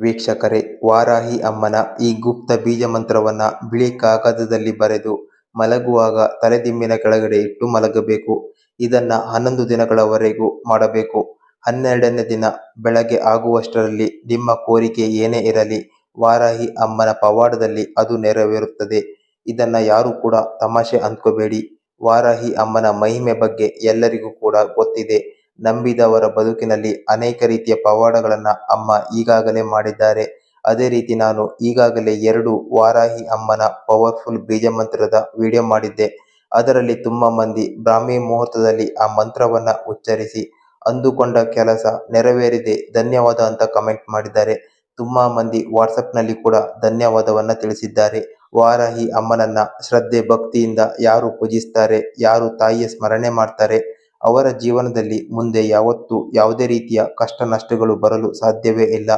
ವೀಕ್ಷಕರೇ, ವಾರಾಹಿ ಅಮ್ಮನ ಈ ಗುಪ್ತ ಬೀಜ ಮಂತ್ರವನ್ನ ಬಿಳಿ ಕಾಗದದಲ್ಲಿ ಬರೆದು ಮಲಗುವಾಗ ತಲೆದಿಂಬಿನ ಕೆಳಗಡೆ ಇಟ್ಟು ಮಲಗಬೇಕು. ಇದನ್ನ ಹನ್ನೊಂದು ದಿನಗಳವರೆಗೂ ಮಾಡಬೇಕು. ಹನ್ನೆರಡನೇ ದಿನ ಬೆಳಗ್ಗೆ ಆಗುವಷ್ಟರಲ್ಲಿ ನಿಮ್ಮ ಕೋರಿಕೆ ಏನೇ ಇರಲಿ, ವಾರಾಹಿ ಅಮ್ಮನ ಪವಾಡದಲ್ಲಿ ಅದು ನೆರವೇರುತ್ತದೆ. ಇದನ್ನ ಯಾರು ಕೂಡ ತಮಾಷೆ ಅಂದ್ಕೋಬೇಡಿ. ವಾರಾಹಿ ಅಮ್ಮನ ಮಹಿಮೆ ಬಗ್ಗೆ ಎಲ್ಲರಿಗೂ ಕೂಡ ಗೊತ್ತಿದೆ. ನಂಬಿದವರ ಬದುಕಿನಲ್ಲಿ ಅನೇಕ ರೀತಿಯ ಪವಾಡಗಳನ್ನ ಅಮ್ಮ ಈಗಾಗಲೇ ಮಾಡಿದ್ದಾರೆ. ಅದೇ ರೀತಿ ನಾನು ಈಗಾಗಲೇ ಎರಡು ವಾರಾಹಿ ಅಮ್ಮನ ಪವರ್ಫುಲ್ ಬೀಜ ಮಂತ್ರದ ವಿಡಿಯೋ ಮಾಡಿದ್ದೆ. ಅದರಲ್ಲಿ ತುಂಬ ಮಂದಿ ಬ್ರಾಹ್ಮಿ ಮುಹೂರ್ತದಲ್ಲಿ ಆ ಮಂತ್ರವನ್ನ ಉಚ್ಚರಿಸಿ ಅಂದುಕೊಂಡ ಕೆಲಸ ನೆರವೇರಿದೆ. ಧನ್ಯವಾದ ಅಂತ ಕಮೆಂಟ್ ಮಾಡಿದ್ದಾರೆ. ತುಂಬಾ ಮಂದಿ ವಾಟ್ಸಪ್ನಲ್ಲಿ ಕೂಡ ಧನ್ಯವಾದವನ್ನ ತಿಳಿಸಿದ್ದಾರೆ. ವಾರಾಹಿ ಅಮ್ಮನನ್ನ ಶ್ರದ್ಧೆ ಭಕ್ತಿಯಿಂದ ಯಾರು ಪೂಜಿಸ್ತಾರೆ, ಯಾರು ತಾಯಿಯ ಸ್ಮರಣೆ ಮಾಡ್ತಾರೆ ಅವರ ಜೀವನದಲ್ಲಿ ಮುಂದೆ ಯಾವತ್ತೂ ಯಾವುದೇ ರೀತಿಯ ಕಷ್ಟ ನಷ್ಟಗಳು ಬರಲು ಸಾಧ್ಯವೇ ಇಲ್ಲ.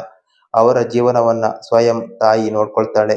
ಅವರ ಜೀವನವನ್ನ ಸ್ವಯಂ ತಾಯಿ ನೋಡ್ಕೊಳ್ತಾಳೆ.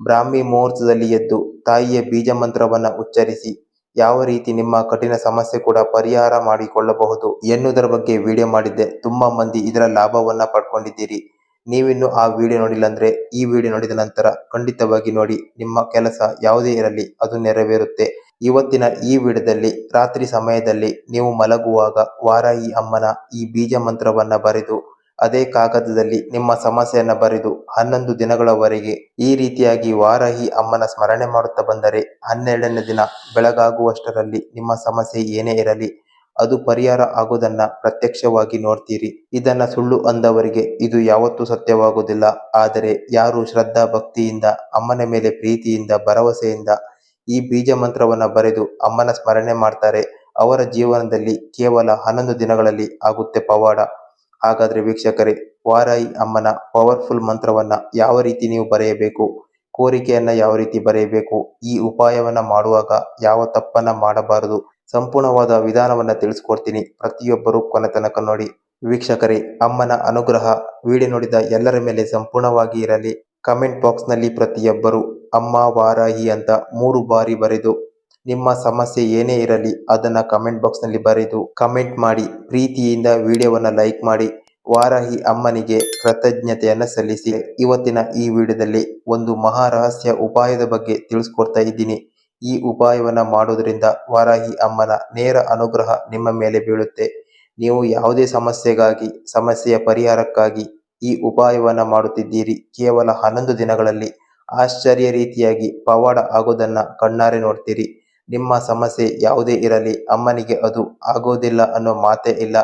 ಬ್ರಾಹ್ಮಿ ಮುಹೂರ್ತದಲ್ಲಿ ಎದ್ದು ತಾಯಿಯ ಬೀಜ ಮಂತ್ರವನ್ನ ಉಚ್ಚರಿಸಿ, ಯಾವ ರೀತಿ ನಿಮ್ಮ ಕಠಿಣ ಸಮಸ್ಯೆ ಕೂಡ ಪರಿಹಾರ ಮಾಡಿಕೊಳ್ಳಬಹುದು ಎನ್ನುವುದರ ಬಗ್ಗೆ ವಿಡಿಯೋ ಮಾಡಿದ್ದೆ. ತುಂಬಾ ಮಂದಿ ಇದರ ಲಾಭವನ್ನ ಪಡ್ಕೊಂಡಿದ್ದೀರಿ. ನೀವಿನ್ನು ಆ ವಿಡಿಯೋ ನೋಡಿಲ್ಲ ಅಂದ್ರೆ ಈ ವಿಡಿಯೋ ನೋಡಿದ ನಂತರ ಖಂಡಿತವಾಗಿ ನೋಡಿ. ನಿಮ್ಮ ಕೆಲಸ ಯಾವುದೇ ಇರಲಿ, ಅದು ನೆರವೇರುತ್ತೆ. ಇವತ್ತಿನ ಈ ವಿಡಿಯೋದಲ್ಲಿ ರಾತ್ರಿ ಸಮಯದಲ್ಲಿ ನೀವು ಮಲಗುವಾಗ ವಾರಾಹಿ ಅಮ್ಮನ ಈ ಬೀಜ ಮಂತ್ರವನ್ನ ಬರೆದು, ಅದೇ ಕಾಗದದಲ್ಲಿ ನಿಮ್ಮ ಸಮಸ್ಯೆಯನ್ನ ಬರೆದು ಹನ್ನೊಂದು ದಿನಗಳವರೆಗೆ ಈ ರೀತಿಯಾಗಿ ವಾರಾಹಿ ಅಮ್ಮನ ಸ್ಮರಣೆ ಮಾಡುತ್ತಾ ಬಂದರೆ ಹನ್ನೆರಡನೇ ದಿನ ಬೆಳಗಾಗುವಷ್ಟರಲ್ಲಿ ನಿಮ್ಮ ಸಮಸ್ಯೆ ಏನೇ ಇರಲಿ, ಅದು ಪರಿಹಾರ ಆಗುವುದನ್ನ ಪ್ರತ್ಯಕ್ಷವಾಗಿ ನೋಡ್ತೀರಿ. ಇದನ್ನ ಸುಳ್ಳು ಅಂದವರಿಗೆ ಇದು ಯಾವತ್ತೂ ಸತ್ಯವಾಗುವುದಿಲ್ಲ ಆದರೆ ಯಾರು ಶ್ರದ್ಧಾ ಭಕ್ತಿಯಿಂದ, ಅಮ್ಮನ ಮೇಲೆ ಪ್ರೀತಿಯಿಂದ, ಭರವಸೆಯಿಂದ ಈ ಬೀಜ ಮಂತ್ರವನ್ನ ಬರೆದು ಅಮ್ಮನ ಸ್ಮರಣೆ ಮಾಡ್ತಾರೆ. ಅವರ ಜೀವನದಲ್ಲಿ ಕೇವಲ ಹನ್ನೊಂದು ದಿನಗಳಲ್ಲಿ ಆಗುತ್ತೆ ಪವಾಡ. ಹಾಗಾದ್ರೆ ವೀಕ್ಷಕರೇ, ವಾರಾಯಿ ಅಮ್ಮನ ಪವರ್ಫುಲ್ ಮಂತ್ರವನ್ನ ಯಾವ ರೀತಿ ನೀವು ಬರೆಯಬೇಕು? ಕೋರಿಕೆಯನ್ನ ಯಾವ ರೀತಿ ಬರೆಯಬೇಕು? ಈ ಉಪಾಯವನ್ನ ಮಾಡುವಾಗ ಯಾವ ತಪ್ಪನ್ನ ಮಾಡಬಾರದು? ಸಂಪೂರ್ಣವಾದ ವಿಧಾನವನ್ನ ತಿಳಿಸ್ಕೊಡ್ತೀನಿ. ಪ್ರತಿಯೊಬ್ಬರು ಕೊನೆ ತನಕ ನೋಡಿ. ವೀಕ್ಷಕರೇ, ಅಮ್ಮನ ಅನುಗ್ರಹ, ವಿಡಿಯೋ ನೋಡಿದ ಎಲ್ಲರ ಮೇಲೆ ಸಂಪೂರ್ಣವಾಗಿ ಇರಲಿ. ಕಮೆಂಟ್ ಬಾಕ್ಸ್ನಲ್ಲಿ ಪ್ರತಿಯೊಬ್ಬರು ಅಮ್ಮ, ವಾರಾಹಿ ಅಂತ ಮೂರು ಬಾರಿ ಬರೆದು, ನಿಮ್ಮ ಸಮಸ್ಯೆ ಏನೇ ಇರಲಿ ಅದನ್ನ ಕಮೆಂಟ್ ಬಾಕ್ಸ್ನಲ್ಲಿ ಬರೆದು ಕಮೆಂಟ್ ಮಾಡಿ, ಪ್ರೀತಿಯಿಂದ ವಿಡಿಯೋವನ್ನ ಲೈಕ್ ಮಾಡಿ, ವಾರಾಹಿ ಅಮ್ಮನಿಗೆ ಕೃತಜ್ಞತೆಯನ್ನು ಸಲ್ಲಿಸಿ. ಇವತ್ತಿನ ಈ ವಿಡಿಯೋದಲ್ಲಿ ಒಂದು ಮಹಾ ರಹಸ್ಯ ಉಪಾಯದ ಬಗ್ಗೆ ತಿಳಿಸ್ಕೊಡ್ತಾ ಇದ್ದೀನಿ. ಈ ಉಪಾಯವನ್ನ ಮಾಡೋದ್ರಿಂದ ವಾರಾಹಿ ಅಮ್ಮನ ನೇರ ಅನುಗ್ರಹ ನಿಮ್ಮ ಮೇಲೆ ಬೀಳುತ್ತೆ. ನೀವು ಯಾವುದೇ ಸಮಸ್ಯೆಗಾಗಿ, ಸಮಸ್ಯೆಯ ಪರಿಹಾರಕ್ಕಾಗಿ ಈ ಉಪಾಯವನ್ನ ಮಾಡುತ್ತಿದ್ದೀರಿ. ಕೇವಲ ಹನ್ನೊಂದು ದಿನಗಳಲ್ಲಿ ಆಶ್ಚರ್ಯ ರೀತಿಯಾಗಿ ಪವಾಡ ಆಗೋದನ್ನ ಕಣ್ಣಾರೆ ನೋಡ್ತೀರಿ. ನಿಮ್ಮ ಸಮಸ್ಯೆ ಯಾವುದೇ ಇರಲಿ, ಅಮ್ಮನಿಗೆ ಅದು ಆಗೋದಿಲ್ಲ ಅನ್ನೋ ಮಾತೇ ಇಲ್ಲ.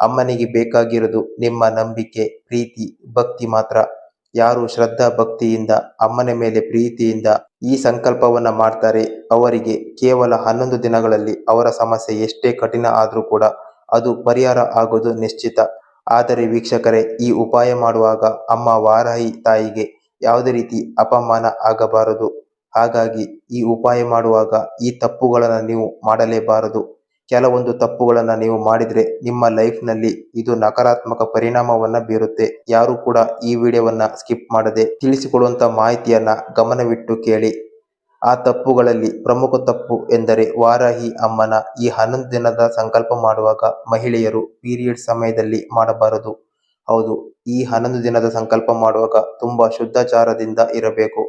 ಅಮ್ಮನಿಗೆ ಬೇಕಾಗಿರೋದು ನಿಮ್ಮ ನಂಬಿಕೆ, ಪ್ರೀತಿ, ಭಕ್ತಿ ಮಾತ್ರ. ಯಾರು ಶ್ರದ್ಧಾ ಭಕ್ತಿಯಿಂದ, ಅಮ್ಮನ ಮೇಲೆ ಪ್ರೀತಿಯಿಂದ ಈ ಸಂಕಲ್ಪವನ್ನ ಮಾಡ್ತಾರೆ, ಅವರಿಗೆ ಕೇವಲ ಹನ್ನೊಂದು ದಿನಗಳಲ್ಲಿ ಅವರ ಸಮಸ್ಯೆ ಎಷ್ಟೇ ಕಠಿಣ ಆದರೂ ಕೂಡ ಅದು ಪರಿಹಾರ ಆಗೋದು ನಿಶ್ಚಿತ. ಆದರೆ ವೀಕ್ಷಕರೇ, ಈ ಉಪಾಯ ಮಾಡುವಾಗ ಅಮ್ಮ ವಾರಾಹಿ ತಾಯಿಗೆ ಯಾವುದೇ ರೀತಿ ಅಪಮಾನ ಆಗಬಾರದು. ಹಾಗಾಗಿ ಈ ಉಪಾಯ ಮಾಡುವಾಗ ಈ ತಪ್ಪುಗಳನ್ನು ನೀವು ಮಾಡಲೇಬಾರದು. ಕೆಲವೊಂದು ತಪ್ಪುಗಳನ್ನು ನೀವು ಮಾಡಿದರೆ ನಿಮ್ಮ ಲೈಫ್ನಲ್ಲಿ ಇದು ನಕಾರಾತ್ಮಕ ಪರಿಣಾಮವನ್ನ ಬೀರುತ್ತೆ. ಯಾರು ಕೂಡ ಈ ವಿಡಿಯೋವನ್ನ ಸ್ಕಿಪ್ ಮಾಡದೆ ತಿಳಿಸಿಕೊಡುವಂತ ಮಾಹಿತಿಯನ್ನ ಗಮನವಿಟ್ಟು ಕೇಳಿ. ಆ ತಪ್ಪುಗಳಲ್ಲಿ ಪ್ರಮುಖ ತಪ್ಪು ಎಂದರೆ ವಾರಾಹಿ ಅಮ್ಮನ ಈ ಹನ್ನೊಂದು ದಿನದ ಸಂಕಲ್ಪ ಮಾಡುವಾಗ ಮಹಿಳೆಯರು ಪೀರಿಯಡ್ ಸಮಯದಲ್ಲಿ ಮಾಡಬಾರದು. ಹೌದು, ಈ ಹನ್ನೊಂದು ದಿನದ ಸಂಕಲ್ಪ ಮಾಡುವಾಗ ತುಂಬಾ ಶುದ್ಧಾಚಾರದಿಂದ ಇರಬೇಕು.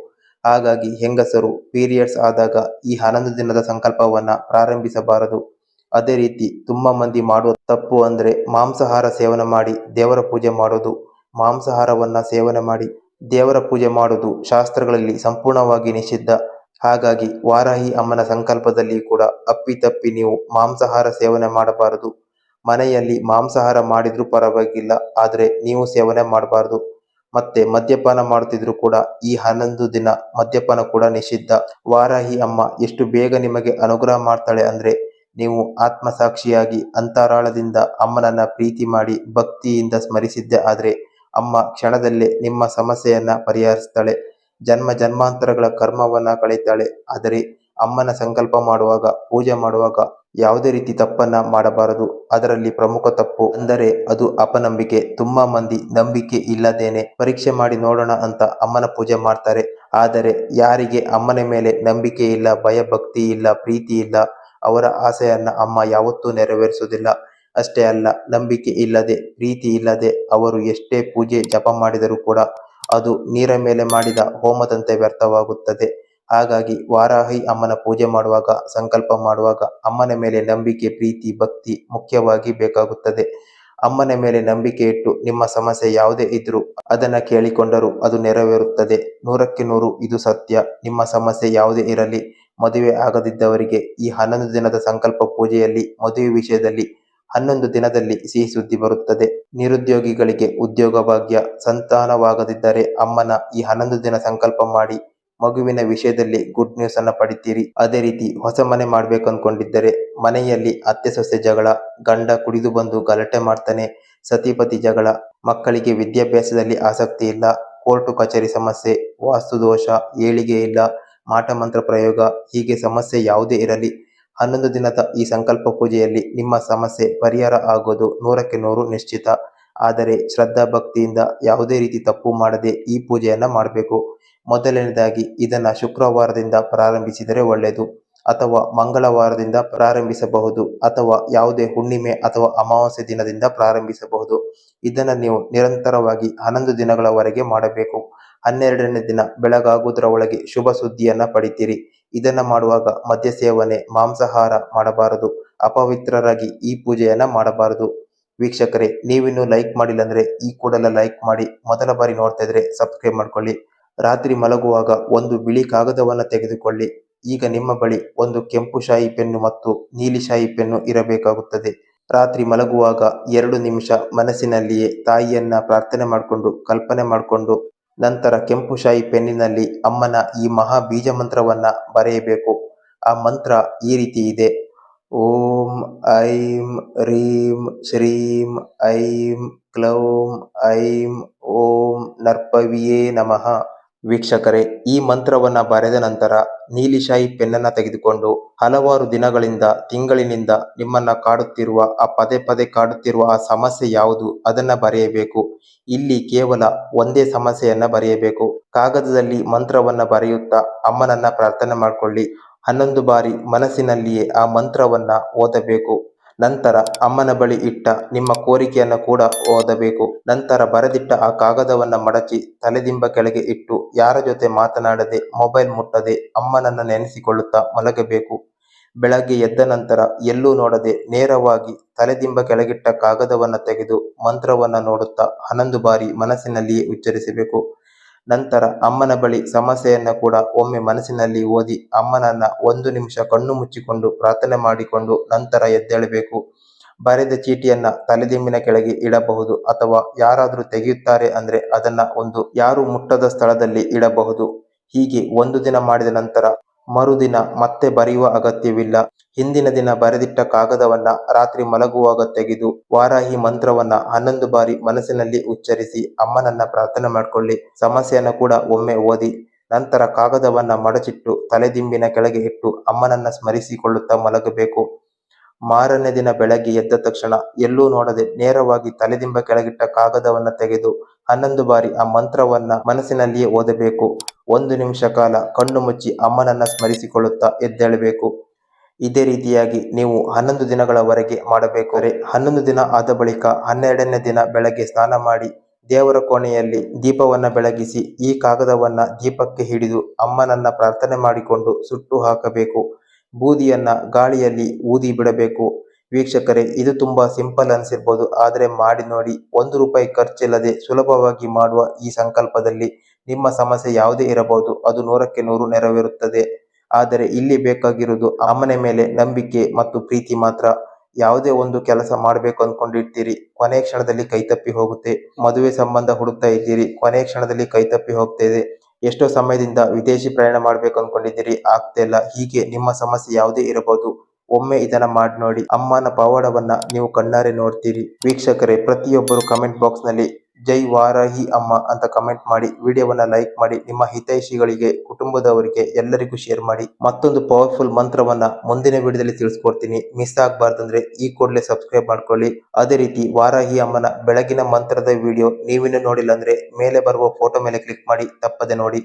ಹಾಗಾಗಿ ಹೆಂಗಸರು ಪೀರಿಯಡ್ಸ್ ಆದಾಗ ಈ ಹನ್ನೊಂದು ದಿನದ ಸಂಕಲ್ಪವನ್ನ ಪ್ರಾರಂಭಿಸಬಾರದು. ಅದೇ ರೀತಿ ತುಂಬಾ ಮಂದಿ ಮಾಡುವ ತಪ್ಪು ಅಂದ್ರೆ ಮಾಂಸಾಹಾರ ಸೇವನೆ ಮಾಡಿ ದೇವರ ಪೂಜೆ ಮಾಡೋದು. ಮಾಂಸಾಹಾರವನ್ನ ಸೇವನೆ ಮಾಡಿ ದೇವರ ಪೂಜೆ ಮಾಡೋದು ಶಾಸ್ತ್ರಗಳಲ್ಲಿ ಸಂಪೂರ್ಣವಾಗಿ ನಿಷಿದ್ಧ. ಹಾಗಾಗಿ ವಾರಾಹಿ ಅಮ್ಮನ ಸಂಕಲ್ಪದಲ್ಲಿ ಕೂಡ ಅಪ್ಪಿತಪ್ಪಿ ನೀವು ಮಾಂಸಾಹಾರ ಸೇವನೆ ಮಾಡಬಾರದು. ಮನೆಯಲ್ಲಿ ಮಾಂಸಾಹಾರ ಮಾಡಿದ್ರೂ ಪರವಾಗಿಲ್ಲ, ಆದರೆ ನೀವು ಸೇವನೆ ಮಾಡಬಾರದು. ಮತ್ತೆ ಮದ್ಯಪಾನ ಮಾಡುತ್ತಿದ್ರು ಕೂಡ ಈ ಹನ್ನೊಂದು ದಿನ ಮದ್ಯಪಾನ ಕೂಡ ನಿಷಿದ್ಧ. ವಾರಾಹಿ ಅಮ್ಮ ಎಷ್ಟು ಬೇಗ ನಿಮಗೆ ಅನುಗ್ರಹ ಮಾಡ್ತಾಳೆ ಅಂದ್ರೆ ನೀವು ಆತ್ಮಸಾಕ್ಷಿಯಾಗಿ ಅಂತರಾಳದಿಂದ ಅಮ್ಮನನ್ನ ಪ್ರೀತಿ ಮಾಡಿ ಭಕ್ತಿಯಿಂದ ಸ್ಮರಿಸಿದ್ದೆ ಆದ್ರೆ ಅಮ್ಮ ಕ್ಷಣದಲ್ಲೇ ನಿಮ್ಮ ಸಮಸ್ಯೆಯನ್ನ ಪರಿಹರಿಸ್ತಾಳೆ. ಜನ್ಮ ಜನ್ಮಾಂತರಗಳ ಕರ್ಮವನ್ನ ಕಳೆಯುತ್ತಾಳೆ. ಆದರೆ ಅಮ್ಮನ ಸಂಕಲ್ಪ ಮಾಡುವಾಗ, ಪೂಜೆ ಮಾಡುವಾಗ ಯಾವುದೇ ರೀತಿ ತಪ್ಪನ್ನ ಮಾಡಬಾರದು. ಅದರಲ್ಲಿ ಪ್ರಮುಖ ತಪ್ಪು ಅಂದರೆ ಅದು ಅಪನಂಬಿಕೆ. ತುಂಬಾ ಮಂದಿ ನಂಬಿಕೆ ಇಲ್ಲದೇನೆ ಪರೀಕ್ಷೆ ಮಾಡಿ ನೋಡೋಣ ಅಂತ ಅಮ್ಮನ ಪೂಜೆ ಮಾಡ್ತಾರೆ. ಆದರೆ ಯಾರಿಗೆ ಅಮ್ಮನ ಮೇಲೆ ನಂಬಿಕೆ ಇಲ್ಲ, ಭಯ ಭಕ್ತಿ ಇಲ್ಲ, ಪ್ರೀತಿ ಇಲ್ಲ, ಅವರ ಆಸೆಯನ್ನ ಅಮ್ಮ ಯಾವತ್ತೂ ನೆರವೇರಿಸುವುದಿಲ್ಲ. ಅಷ್ಟೇ ಅಲ್ಲ, ನಂಬಿಕೆ ಇಲ್ಲದೆ, ಪ್ರೀತಿ ಇಲ್ಲದೆ ಅವರು ಎಷ್ಟೇ ಪೂಜೆ ಜಪ ಮಾಡಿದರೂ ಕೂಡ ಅದು ನೀರ ಮೇಲೆ ಮಾಡಿದ ಹೋಮದಂತೆ ವ್ಯರ್ಥವಾಗುತ್ತದೆ. ಹಾಗಾಗಿ ವಾರಾಹಿ ಅಮ್ಮನ ಪೂಜೆ ಮಾಡುವಾಗ, ಸಂಕಲ್ಪ ಮಾಡುವಾಗ ಅಮ್ಮನ ಮೇಲೆ ನಂಬಿಕೆ, ಪ್ರೀತಿ, ಭಕ್ತಿ ಮುಖ್ಯವಾಗಿ ಬೇಕಾಗುತ್ತದೆ. ಅಮ್ಮನ ಮೇಲೆ ನಂಬಿಕೆ ಇಟ್ಟು ನಿಮ್ಮ ಸಮಸ್ಯೆ ಯಾವುದೇ ಇದ್ರೂ ಅದನ್ನ ಕೇಳಿಕೊಂಡರೂ ಅದು ನೆರವೇರುತ್ತದೆ. ನೂರಕ್ಕೆ ನೂರು ಇದು ಸತ್ಯ. ನಿಮ್ಮ ಸಮಸ್ಯೆ ಯಾವುದೇ ಇರಲಿ, ಮದುವೆ ಆಗದಿದ್ದವರಿಗೆ ಈ ಹನ್ನೊಂದು ದಿನದ ಸಂಕಲ್ಪ ಪೂಜೆಯಲ್ಲಿ, ಮದುವೆ ವಿಷಯದಲ್ಲಿ ಹನ್ನೊಂದು ದಿನದಲ್ಲಿ ಸಿಹಿ ಸುದ್ದಿ ಬರುತ್ತದೆ. ನಿರುದ್ಯೋಗಿಗಳಿಗೆ ಉದ್ಯೋಗ ಭಾಗ್ಯ ಸಂತಾನವಾಗದಿದ್ದರೆ ಅಮ್ಮನ ಈ ಹನ್ನೊಂದು ದಿನ ಸಂಕಲ್ಪ ಮಾಡಿ ಮಗುವಿನ ವಿಷಯದಲ್ಲಿ ಗುಡ್ ನ್ಯೂಸ್ ಅನ್ನ ಪಡಿತೀರಿ. ಅದೇ ರೀತಿ ಹೊಸ ಮನೆ ಮಾಡ್ಬೇಕು ಅನ್ಕೊಂಡಿದ್ದರೆ ಮನೆಯಲ್ಲಿ ಅತ್ತೆ ಸೊಸೆ ಜಗಳ, ಗಂಡ ಕುಡಿದು ಬಂದು ಗಲಾಟೆ ಮಾಡ್ತಾನೆ ಸತಿಪತಿ ಜಗಳ, ಮಕ್ಕಳಿಗೆ ವಿದ್ಯಾಭ್ಯಾಸದಲ್ಲಿ ಆಸಕ್ತಿ ಇಲ್ಲ, ಕೋರ್ಟು ಕಚೇರಿ ಸಮಸ್ಯೆ, ವಾಸ್ತು ದೋಷ, ಏಳಿಗೆ ಇಲ್ಲ, ಮಾಟ ಮಂತ್ರ ಪ್ರಯೋಗ, ಹೀಗೆ ಸಮಸ್ಯೆ ಯಾವುದೇ ಇರಲಿ. ಹನ್ನೊಂದು ದಿನದ ಈ ಸಂಕಲ್ಪ ಪೂಜೆಯಲ್ಲಿ ನಿಮ್ಮ ಸಮಸ್ಯೆ ಪರಿಹಾರ ಆಗೋದು ನೂರಕ್ಕೆ ನೂರು ನಿಶ್ಚಿತ. ಆದರೆ ಶ್ರದ್ಧಾ ಭಕ್ತಿಯಿಂದ ಯಾವುದೇ ರೀತಿ ತಪ್ಪು ಮಾಡದೆ ಈ ಪೂಜೆಯನ್ನ ಮಾಡಬೇಕು. ಮೊದಲನೇದಾಗಿ ಇದನ್ನ ಶುಕ್ರವಾರದಿಂದ ಪ್ರಾರಂಭಿಸಿದರೆ ಒಳ್ಳೆಯದು. ಅಥವಾ ಮಂಗಳವಾರದಿಂದ ಪ್ರಾರಂಭಿಸಬಹುದು. ಅಥವಾ ಯಾವುದೇ ಹುಣ್ಣಿಮೆ ಅಥವಾ ಅಮಾವಾಸ್ಯೆ ದಿನದಿಂದ ಪ್ರಾರಂಭಿಸಬಹುದು. ಇದನ್ನು ನೀವು ನಿರಂತರವಾಗಿ ಹನ್ನೊಂದು ದಿನಗಳವರೆಗೆ ಮಾಡಬೇಕು. ಹನ್ನೆರಡನೇ ದಿನ ಬೆಳಗಾಗುವುದರ ಒಳಗೆ ಶುಭ ಸುದ್ದಿಯನ್ನು ಪಡಿತೀರಿ. ಇದನ್ನ ಮಾಡುವಾಗ ಮದ್ಯ ಸೇವನೆ ಮಾಂಸಾಹಾರ ಮಾಡಬಾರದು, ಅಪವಿತ್ರರಾಗಿ ಈ ಪೂಜೆಯನ್ನ ಮಾಡಬಾರದು. ವೀಕ್ಷಕರೇ, ನೀವಿನ್ನು ಲೈಕ್ ಮಾಡಿಲ್ಲ ಅಂದ್ರೆ ಈ ಕೂಡಲೇ ಲೈಕ್ ಮಾಡಿ ಮೊದಲ ಬಾರಿ ನೋಡ್ತಾ ಇದ್ರೆ ಸಬ್ಸ್ಕ್ರೈಬ್ ಮಾಡ್ಕೊಳ್ಳಿ. ರಾತ್ರಿ ಮಲಗುವಾಗ ಒಂದು ಬಿಳಿ ಕಾಗದವನ್ನ ತೆಗೆದುಕೊಳ್ಳಿ. ಈಗ ನಿಮ್ಮ ಬಳಿ ಒಂದು ಕೆಂಪು ಶಾಹಿ ಪೆನ್ನು ಮತ್ತು ನೀಲಿ ಶಾಹಿ ಪೆನ್ನು ಇರಬೇಕಾಗುತ್ತದೆ. ರಾತ್ರಿ ಮಲಗುವಾಗ ಎರಡು ನಿಮಿಷ ಮನಸ್ಸಿನಲ್ಲಿಯೇ ತಾಯಿಯನ್ನ ಪ್ರಾರ್ಥನೆ ಮಾಡಿಕೊಂಡು, ಕಲ್ಪನೆ ಮಾಡಿಕೊಂಡು ನಂತರ ಕೆಂಪು ಶಾಯಿ ಪೆನ್ನಿನಲ್ಲಿ ಅಮ್ಮನ ಈ ಮಹಾ ಬೀಜ ಮಂತ್ರವನ್ನ ಬರೆಯಬೇಕು. ಆ ಮಂತ್ರ ಈ ರೀತಿ ಇದೆ. ಓಂ, ಐಂ, ರೀಂ, ಶ್ರೀಂ, ಐಂ, ಕ್ಲೌಂ, ಐಂ, ಓಂ, ನರ್ಪವಿಯೇ ನಮಃ. ವೀಕ್ಷಕರೇ, ಈ ಮಂತ್ರವನ್ನ ಬರೆದ ನಂತರ ನೀಲಿ ಶಾಯಿ ಪೆನ್ನನ್ನ ತೆಗೆದುಕೊಂಡು ಹಲವಾರು ದಿನಗಳಿಂದ, ತಿಂಗಳಿನಿಂದ ನಿಮ್ಮನ್ನ ಕಾಡುತ್ತಿರುವ, ಆ ಪದೇ ಪದೇ ಕಾಡುತ್ತಿರುವ ಆ ಸಮಸ್ಯೆ ಯಾವುದು ಅದನ್ನ ಬರೆಯಬೇಕು. ಇಲ್ಲಿ ಕೇವಲ ಒಂದೇ ಸಮಸ್ಯೆಯನ್ನ ಬರೆಯಬೇಕು. ಕಾಗದದಲ್ಲಿ ಮಂತ್ರವನ್ನ ಬರೆಯುತ್ತಾ ಅಮ್ಮನನ್ನ ಪ್ರಾರ್ಥನೆ ಮಾಡ್ಕೊಳ್ಳಿ. ಹನ್ನೊಂದು ಬಾರಿ ಮನಸ್ಸಿನಲ್ಲಿಯೇ ಆ ಮಂತ್ರವನ್ನ ಓದಬೇಕು. ನಂತರ ಅಮ್ಮನ ಬಳಿ ಇಟ್ಟ ನಿಮ್ಮ ಕೋರಿಕೆಯನ್ನು ಕೂಡ ಓದಬೇಕು. ನಂತರ ಬರೆದಿಟ್ಟ ಆ ಕಾಗದವನ್ನ ಮಡಚಿ ತಲೆದಿಂಬ ಕೆಳಗೆ ಇಟ್ಟು ಯಾರ ಜೊತೆ ಮಾತನಾಡದೆ ಮೊಬೈಲ್ ಮುಟ್ಟದೆ ಅಮ್ಮನನ್ನು ನೆನೆಸಿಕೊಳ್ಳುತ್ತಾ ಮಲಗಬೇಕು. ಬೆಳಗ್ಗೆ ಎದ್ದ ನಂತರ ಎಲ್ಲೂ ನೋಡದೆ ನೇರವಾಗಿ ತಲೆದಿಂಬ ಕೆಳಗಿಟ್ಟ ಕಾಗದವನ್ನು ತೆಗೆದು ಮಂತ್ರವನ್ನು ನೋಡುತ್ತಾ ಹನ್ನೊಂದು ಬಾರಿ ಮನಸ್ಸಿನಲ್ಲಿಯೇ ಉಚ್ಚರಿಸಬೇಕು. ನಂತರ ಅಮ್ಮನ ಬಳಿ ಸಮಸ್ಯೆಯನ್ನ ಕೂಡ ಒಮ್ಮೆ ಮನಸ್ಸಿನಲ್ಲಿ ಓದಿ ಅಮ್ಮನನ್ನ ಒಂದು ನಿಮಿಷ ಕಣ್ಣು ಮುಚ್ಚಿಕೊಂಡು ಪ್ರಾರ್ಥನೆ ಮಾಡಿಕೊಂಡು ನಂತರ ಎದ್ದೇಳಬೇಕು. ಬರೆದ ಚೀಟಿಯನ್ನ ತಲೆದಿಂಬಿನ ಕೆಳಗೆ ಇಡಬಹುದು ಅಥವಾ ಯಾರಾದರೂ ತೆಗೆಯುತ್ತಾರೆ ಅಂದ್ರೆ ಅದನ್ನ ಒಂದು ಯಾರು ಮುಟ್ಟದ ಸ್ಥಳದಲ್ಲಿ ಇಡಬಹುದು. ಹೀಗೆ ಒಂದು ದಿನ ಮಾಡಿದ ನಂತರ ಮರುದಿನ ಮತ್ತೆ ಬರೆಯುವ ಅಗತ್ಯವಿಲ್ಲ. ಹಿಂದಿನ ದಿನ ಬರೆದಿಟ್ಟ ಕಾಗದವನ್ನ ರಾತ್ರಿ ಮಲಗುವಾಗ ತೆಗೆದು ವಾರಾಹಿ ಮಂತ್ರವನ್ನ ಹನ್ನೊಂದು ಬಾರಿ ಮನಸ್ಸಿನಲ್ಲಿ ಉಚ್ಚರಿಸಿ ಅಮ್ಮನನ್ನ ಪ್ರಾರ್ಥನೆ ಮಾಡ್ಕೊಳ್ಳಿ. ಸಮಸ್ಯೆಯನ್ನ ಕೂಡ ಒಮ್ಮೆ ಓದಿ, ನಂತರ ಕಾಗದವನ್ನ ಮಡಚಿಟ್ಟು ತಲೆದಿಂಬಿನ ಕೆಳಗೆ ಇಟ್ಟು ಅಮ್ಮನನ್ನ ಸ್ಮರಿಸಿಕೊಳ್ಳುತ್ತಾ ಮಲಗಬೇಕು. ಮಾರನೇ ದಿನ ಬೆಳಗ್ಗೆ ಎದ್ದ ತಕ್ಷಣ ಎಲ್ಲೂ ನೋಡದೆ ನೇರವಾಗಿ ತಲೆದಿಂಬ ಕೆಳಗಿಟ್ಟ ಕಾಗದವನ್ನ ತೆಗೆದು ಹನ್ನೊಂದು ಬಾರಿ ಆ ಮಂತ್ರವನ್ನ ಮನಸ್ಸಿನಲ್ಲಿಯೇ ಓದಬೇಕು. ಒಂದು ನಿಮಿಷ ಕಾಲ ಕಣ್ಣು ಮುಚ್ಚಿ ಅಮ್ಮನನ್ನ ಸ್ಮರಿಸಿಕೊಳ್ಳುತ್ತಾ ಎದ್ದೇಳಬೇಕು. ಇದೇ ರೀತಿಯಾಗಿ ನೀವು ಹನ್ನೊಂದು ದಿನಗಳವರೆಗೆ ಮಾಡಬೇಕು ಹನ್ನೊಂದು ದಿನ ಆದ ಬಳಿಕ ಹನ್ನೆರಡನೇ ದಿನ ಬೆಳಗ್ಗೆ ಸ್ನಾನ ಮಾಡಿ ದೇವರ ಕೋಣೆಯಲ್ಲಿ ದೀಪವನ್ನ ಬೆಳಗಿಸಿ ಈ ಕಾಗದವನ್ನ ದೀಪಕ್ಕೆ ಹಿಡಿದು ಅಮ್ಮನನ್ನ ಪ್ರಾರ್ಥನೆ ಮಾಡಿಕೊಂಡು ಸುಟ್ಟು ಹಾಕಬೇಕು. ಬೂದಿಯನ್ನ ಗಾಳಿಯಲ್ಲಿ ಊದಿ ಬಿಡಬೇಕು. ವೀಕ್ಷಕರೇ, ಇದು ತುಂಬಾ ಸಿಂಪಲ್ ಅನ್ಸಿರ್ಬೋದು. ಆದರೆ ಮಾಡಿ ನೋಡಿ, ಒಂದು ರೂಪಾಯಿ ಖರ್ಚಿಲ್ಲದೆ ಸುಲಭವಾಗಿ ಮಾಡುವ ಈ ಸಂಕಲ್ಪದಲ್ಲಿ ನಿಮ್ಮ ಸಮಸ್ಯೆ ಯಾವುದೇ ಇರಬಹುದು. ಅದು ನೂರಕ್ಕೆ ನೂರು ನೆರವೇರುತ್ತದೆ. ಆದರೆ ಇಲ್ಲಿ ಬೇಕಾಗಿರುವುದು ಅಮ್ಮನೆ ಮೇಲೆ ನಂಬಿಕೆ ಮತ್ತು ಪ್ರೀತಿ ಮಾತ್ರ. ಯಾವುದೇ ಒಂದು ಕೆಲಸ ಮಾಡಬೇಕು ಅಂದ್ಕೊಂಡಿರ್ತೀರಿ ಕೊನೆ ಕ್ಷಣದಲ್ಲಿ ಕೈತಪ್ಪಿ ಹೋಗುತ್ತೆ. ಮದುವೆ ಸಂಬಂಧ ಹುಡುಕ್ತಾ ಇದ್ದೀರಿ, ಕೊನೆ ಕ್ಷಣದಲ್ಲಿ ಕೈತಪ್ಪಿ ಹೋಗ್ತಾ ಇದೆ. ಎಷ್ಟೋ ಸಮಯದಿಂದ ವಿದೇಶಿ ಪ್ರಯಾಣ ಮಾಡ್ಬೇಕು ಅನ್ಕೊಂಡಿದ್ದೀರಿ ಆಗ್ತಿಲ್ಲ ಹೀಗೆ ನಿಮ್ಮ ಸಮಸ್ಯೆ ಯಾವುದೇ ಇರಬಹುದು. ಒಮ್ಮೆ ಇದನ್ನ ಮಾಡಿ ನೋಡಿ. ಅಮ್ಮನ ಪವಾಡವನ್ನ ನೀವು ಕಣ್ಣಾರೆ ನೋಡ್ತೀರಿ. ವೀಕ್ಷಕರೇ, ಪ್ರತಿಯೊಬ್ಬರು ಕಮೆಂಟ್ ಬಾಕ್ಸ್ನಲ್ಲಿ ಜೈ ವಾರಾಹಿ ಅಮ್ಮ ಅಂತ ಕಮೆಂಟ್ ಮಾಡಿ, ವಿಡಿಯೋವನ್ನ ಲೈಕ್ ಮಾಡಿ, ನಿಮ್ಮ ಹಿತೈಷಿಗಳಿಗೆ, ಕುಟುಂಬದವರಿಗೆ ಎಲ್ಲರಿಗೂ ಶೇರ್ ಮಾಡಿ. ಮತ್ತೊಂದು ಪವರ್ಫುಲ್ ಮಂತ್ರವನ್ನ ಮುಂದಿನ ವಿಡಿಯೋದಲ್ಲಿ ತಿಳಿಸ್ಕೊಡ್ತೀನಿ. ಮಿಸ್ ಆಗಬಾರ್ದಂದ್ರೆ ಈ ಕೂಡಲೇ ಸಬ್ಸ್ಕ್ರೈಬ್ ಮಾಡ್ಕೊಳ್ಳಿ. ಅದೇ ರೀತಿ ವಾರಾಹಿ ಅಮ್ಮನ ಬೆಳಗಿನ ಮಂತ್ರದ ವಿಡಿಯೋ ನೀವಿನ್ನೂ ನೋಡಿಲ್ಲ ಅಂದ್ರೆ ಮೇಲೆ ಬರುವ ಫೋಟೋ ಮೇಲೆ ಕ್ಲಿಕ್ ಮಾಡಿ, ತಪ್ಪದೆ ನೋಡಿ.